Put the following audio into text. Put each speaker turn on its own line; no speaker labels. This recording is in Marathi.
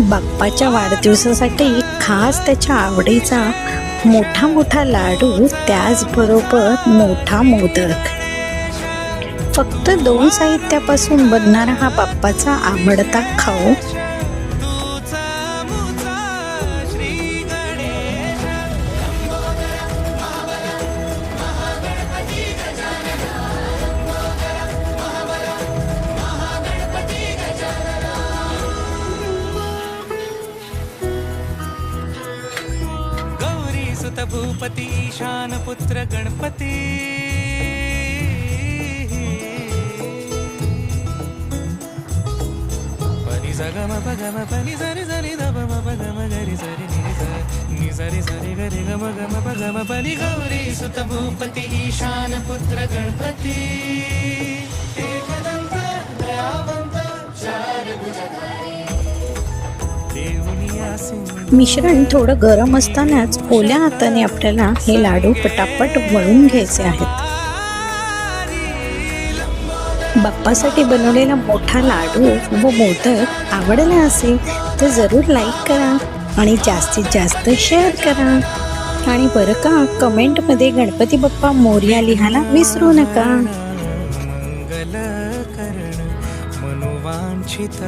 बाप्पाच्या वाढदिवसासाठी खास त्याच्या आवडीचा मोठा मोठा लाडू त्याचबरोबर मोठा मोदक. फक्त दोन साहित्यापासून बनणारा हा बाप्पाचा आवडता खाऊ
सुत भूपती ईशान पुत्र गणपती परी सगम पगम पनी सरी सरी दम पगम गरी सरी नि सा नि सरी सरी गरी गम गम पगम पनी गौरी सुत भूपती ईशान पुत्र गणपती एकदंत दयावंत चार भुजधारी
मिश्रण थोडं गरम असतानाच ओल्या हाताने आपल्याला हे लाडू पटापट वळून घ्यायचे आहेत. बाप्पासाठी बनवलेला मोठा लाडू व मोदक आवडला असेल तर जरूर लाईक करा आणि जास्तीत जास्त शेअर करा. आणि बरं का कमेंटमध्ये गणपती बाप्पा मोर्या लिहायला विसरू नका.
मनोवांछित